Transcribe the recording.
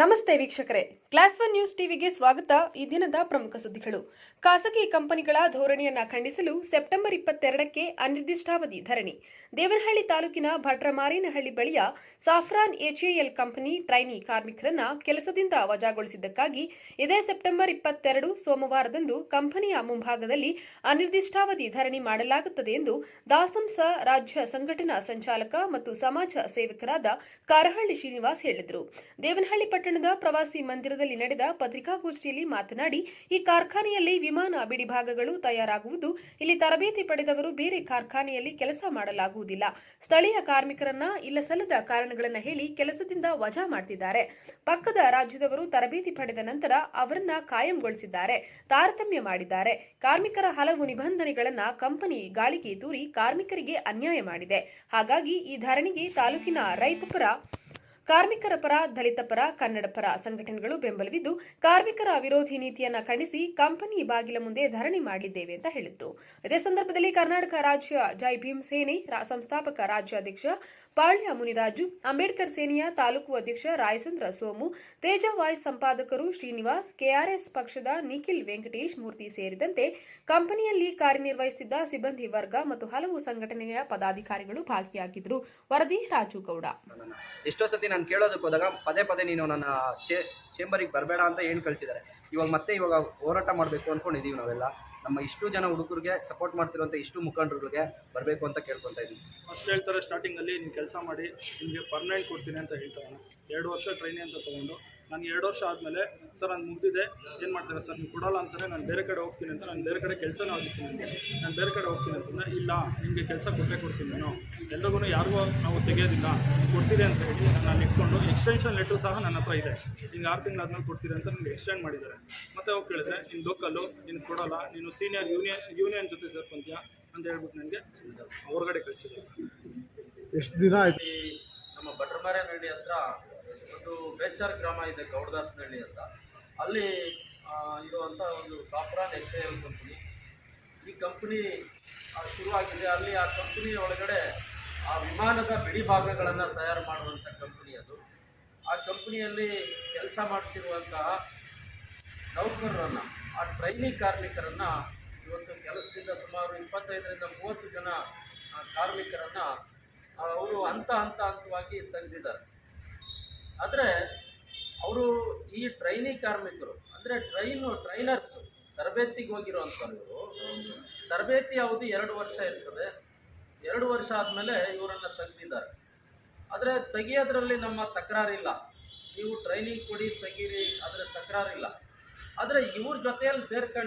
ನಮಸ್ತೆ ವೀಕ್ಷಕರೇ. Class one news ಟಿವಿಗೆ ಸ್ವಾಗತ. ಈ ದಿನದ ಪ್ರಮುಖ ಸುದ್ದಿಗಳು. ಖಾಸಗಿ ಕಂಪನಿಗಳ ಧೋರಣೆಯನ್ನ ಖಂಡಿಸಲು ಸೆಪ್ಟೆಂಬರ್ ಇಪ್ಪತ್ತೆರಡಕ್ಕೆ ಅನಿರ್ದಿಷ್ಟಾವಧಿ ಧರಣಿ. ದೇವನಹಳ್ಳಿ ತಾಲೂಕಿನ ಭಟ್ರಮಾರೇನಹಳ್ಳಿ ಬಳಿಯ ಸಾಫ್ರಾನ್ ಎಚ್ಎಎಲ್ ಕಂಪನಿ ಟ್ರೈನಿ ಕಾರ್ಮಿಕರನ್ನ ಕೆಲಸದಿಂದ ವಜಾಗೊಳಿಸಿದ್ದಕ್ಕಾಗಿ ಇದೇ ಸೆಪ್ಟೆಂಬರ್ ಇಪ್ಪತ್ತೆರಡು ಸೋಮವಾರದಂದು ಕಂಪನಿಯ ಮುಂಭಾಗದಲ್ಲಿ ಅನಿರ್ದಿಷ್ಟಾವಧಿ ಧರಣಿ ಮಾಡಲಾಗುತ್ತದೆ ಎಂದು ದಾಸಂಸ ರಾಜ್ಯ ಸಂಘಟನಾ ಸಂಚಾಲಕ ಮತ್ತು ಸಮಾಜ ಸೇವಕರಾದ ಕಾರಹಳ್ಳಿ ಶ್ರೀನಿವಾಸ್ ಹೇಳಿದರು. ದೇವನಹಳ್ಳಿ ಪಟ್ಟಣದ ಪ್ರವಾಸಿ ಮಂದಿರದಲ್ಲಿ ನಡೆದ ಪತ್ರಿಕಾಗೋಷ್ಠಿಯಲ್ಲಿ ಮಾತನಾಡಿ, ಈ ಕಾರ್ಖಾನೆಯಲ್ಲಿ ವಿಮಾನ ಬಿಡಿಭಾಗಗಳು ತಯಾರಾಗುವುದು, ಇಲ್ಲಿ ತರಬೇತಿ ಪಡೆದವರು ಬೇರೆ ಕಾರ್ಖಾನೆಯಲ್ಲಿ ಕೆಲಸ ಮಾಡಲಾಗುವುದಿಲ್ಲ. ಸ್ಥಳೀಯ ಕಾರ್ಮಿಕರನ್ನ ಇಲ್ಲ ಸಲ್ಲದ ಕಾರಣಗಳನ್ನು ಹೇಳಿ ಕೆಲಸದಿಂದ ವಜಾ ಮಾಡ್ತಿದ್ದಾರೆ. ಪಕ್ಕದ ರಾಜ್ಯದವರು ತರಬೇತಿ ಪಡೆದ ನಂತರ ಅವರನ್ನ ಕಾಯಂಗೊಳಿಸಿದ್ದಾರೆ. ತಾರತಮ್ಯ ಮಾಡಿದ್ದಾರೆ. ಕಾರ್ಮಿಕರ ಹಲವು ನಿಬಂಧನೆಗಳನ್ನ ಕಂಪನಿ ಗಾಳಿಗೆ ತೂರಿ ಕಾರ್ಮಿಕರಿಗೆ ಅನ್ಯಾಯ ಮಾಡಿದೆ. ಹಾಗಾಗಿ ಈ ಧರಣಿಗೆ ತಾಲೂಕಿನ ರೈತಪರ ಕಾರ್ಮಿಕರ ಪರ, ದಲಿತ ಪರ, ಕನ್ನಡ ಪರ ಸಂಘಟನೆಗಳು ಬೆಂಬಲವಿದ್ದು, ಕಾರ್ಮಿಕರ ವಿರೋಧಿ ನೀತಿಯನ್ನ ಖಂಡಿಸಿ ಕಂಪನಿ ಬಾಗಿಲ ಮುಂದೆ ಧರಣಿ ಮಾಡಲಿದ್ದೇವೆ ಅಂತ ಹೇಳಿದ್ರು. ಇದೇ ಸಂದರ್ಭದಲ್ಲಿ ಕರ್ನಾಟಕ ರಾಜ್ಯ ಜೈ ಭೀಮ್ ಸೇನೆ ಸಂಸ್ಥಾಪಕ ರಾಜ್ಯಾಧ್ಯಕ್ಷ ಪಾಳ್ಯ ಮುನಿರಾಜು, ಅಂಬೇಡ್ಕರ್ ಸೇನೆಯ ತಾಲೂಕು ಅಧ್ಯಕ್ಷ ರಾಯಚಂದ್ರ ಸೋಮು ತೇಜ ವಾಯ್ಸ್ ಸಂಪಾದಕರು ಶ್ರೀನಿವಾಸ್, ಕೆಆರ್ಎಸ್ ಪಕ್ಷದ ನಿಖಿಲ್ ವೆಂಕಟೇಶ್ ಮೂರ್ತಿ ಸೇರಿದಂತೆ ಕಂಪನಿಯಲ್ಲಿ ಕಾರ್ಯನಿರ್ವಹಿಸುತ್ತಿದ್ದ ಸಿಬ್ಬಂದಿ ವರ್ಗ ಮತ್ತು ಹಲವು ಸಂಘಟನೆಯ ಪದಾಧಿಕಾರಿಗಳು ಭಾಗಿಯಾಗಿದ್ದರು ವರದಿ ರಾಜು ಗೌಡ. ನಾನು ಕೇಳೋದಕ್ಕೆ ಹೋದಾಗ ಪದೇ ಪದೇ ನೀನು ನನ್ನ ಚೇ ಚೇಂಬರಿಗೆ ಬರಬೇಡ ಅಂತ ಏನು ಕಳಿಸಿದ್ದಾರೆ. ಇವಾಗ ಮತ್ತೆ ಇವಾಗ ಹೋರಾಟ ಮಾಡಬೇಕು ಅಂದ್ಕೊಂಡಿದ್ದೀವಿ ನಾವೆಲ್ಲ. ನಮ್ಮ ಇಷ್ಟು ಜನ ಹುಡುಗರಿಗೆ ಸಪೋರ್ಟ್ ಮಾಡ್ತಿರೋಂಥ ಇಷ್ಟು ಮುಖಂಡರುಗಳಿಗೆ ಬರಬೇಕು ಅಂತ ಕೇಳ್ಕೊತಾ ಇದ್ದೀನಿ. ಫಸ್ಟ್ ಹೇಳ್ತಾರೆ ಸ್ಟಾರ್ಟಿಂಗಲ್ಲಿ ನೀನು ಕೆಲಸ ಮಾಡಿ, ನಿಮಗೆ ಪರ್ಮನೆಂಟ್ ಕೊಡ್ತೀನಿ ಅಂತ ಹೇಳ್ತಾರೆ. ಎರಡು ವರ್ಷ ಟ್ರೈನಿಂಗ್ ಅಂತ ತೊಗೊಂಡು ನಾನು ಎರಡು ವರ್ಷ ಆದಮೇಲೆ ಸರ್ ನಾನು ಮುಗಿದಿದೆ. ಏನು ಮಾಡ್ತಾರೆ ಸರ್? ನೀವು ಕೊಡಲ್ಲ ಅಂತಾರೆ. ನಾನು ಬೇರೆ ಕಡೆ ಹೋಗ್ತೀನಿ ಅಂತ. ನಾನು ಬೇರೆ ಕಡೆ ಕೆಲಸನೂ ಆಗಿರ್ತೀನಿ ಅಂತ. ನಾನು ಬೇರೆ ಕಡೆ ಹೋಗ್ತೀನಿ ಅಂತಂದರೆ ಇಲ್ಲ ನಿಮಗೆ ಕೆಲಸ ಕೊಟ್ಟೇ ಕೊಡ್ತೀನಿ ನಾನು. ಎಲ್ರಿಗೂ ಯಾರಿಗೂ ನಾವು ತೆಗೆಯೋದಿಲ್ಲ. ಕೊಡ್ತೀರಿ ಅಂತ ಹೇಳಿ ನಾನು ಇಟ್ಕೊಂಡು ಎಕ್ಸ್ಟೆನ್ಷನ್ ಲೆಟ್ರ್ ಸಹ ನನ್ನ ಹತ್ರ ಇದೆ. ಹಿಂಗೆ ಆರು ತಿಂಗಳಾದ್ಮೇಲೆ ಕೊಡ್ತೀರಿ ಅಂತ ನನಗೆ ಎಕ್ಸ್ಟೆಂಡ್ ಮಾಡಿದ್ದಾರೆ. ಮತ್ತೆ ಹೋಗಿ ಕೇಳಿದ್ರೆ ನೀನು ಲೋಕಲ್ಲು ನೀನು ಕೊಡೋಲ್ಲ. ನೀನು ಸೀನಿಯರ್ ಯೂನಿಯನ್ ಯೂನಿಯನ್ ಜೊತೆ ಸೇರ್ಕೊಂತೀಯ? ಅಂತ ಹೇಳ್ಬಿಟ್ಟು ನನಗೆ ಹೊರಗಡೆ ಕಳಿಸಿದ್ದಾರೆ. ಎಷ್ಟು ದಿನ ಆಯ್ತು? ನಮ್ಮ ನಮ್ಮ ಭಟ್ರಮಾರೇನಹಳ್ಳಿ ಹತ್ರ ಒಂದು ಬೇಚಾರ್ ಗ್ರಾಮ ಇದೆ ಗೌಡದಾಸನಹಳ್ಳಿ ಅಂತ. ಅಲ್ಲಿ ಇರುವಂಥ ಒಂದು ಸಾಫ್ರಾನ್ ಎಚ್ ಎಲ್ ಕಂಪ್ನಿ ಈ ಕಂಪ್ನಿ ಶುರುವಾಗಿದೆ. ಅಲ್ಲಿ ಆ ಕಂಪ್ನಿ ಒಳಗಡೆ, ಆ, ವಿಮಾನದ ಬಿಡಿ ಭಾಗಗಳನ್ನು ತಯಾರು ಮಾಡುವಂಥ ಕಂಪ್ನಿ ಅದು. ಆ ಕಂಪ್ನಿಯಲ್ಲಿ ಕೆಲಸ ಮಾಡ್ತಿರುವಂತಹ ನೌಕರರನ್ನು, ಆ ಟ್ರೈನಿಂಗ್ ಕಾರ್ಮಿಕರನ್ನು, ಇವತ್ತು ಕೆಲಸದಿಂದ ಸುಮಾರು ಇಪ್ಪತ್ತೈದರಿಂದ ಮೂವತ್ತು ಜನ ಕಾರ್ಮಿಕರನ್ನು ಅವರು ಹಂತ ಹಂತ ಹಂತವಾಗಿ ತೆಗೆದಿದ್ದಾರೆ ಆದರೆ ಅವರು ಈ ಟ್ರೈನಿ ಕಾರ್ಮಿಕರು, ಅಂದರೆ ಟ್ರೈನು ಟ್ರೈನರ್ಸ್ ತರಬೇತಿಗೆ ಹೋಗಿರುವಂಥವ್ರು ತರಬೇತಿ ಅವಧಿ ಎರಡು ವರ್ಷ ಇರ್ತದೆ. ಎರಡು ವರ್ಷ ಆದಮೇಲೆ ಇವರನ್ನು ತೆಗೆದಿದ್ದಾರೆ. ಆದರೆ ತೆಗಿಯೋದ್ರಲ್ಲಿ ನಮ್ಮ ತಕರಾರಿಲ್ಲ. ನೀವು ಟ್ರೈನಿಂಗ್ ಕೊಡಿ, ತೆಗೀರಿ, ಆದರೆ ತಕರಾರಿಲ್ಲ. ಆದರೆ ಇವ್ರ ಜೊತೆಯಲ್ಲಿ ಸೇರ್ಕೊಂಡು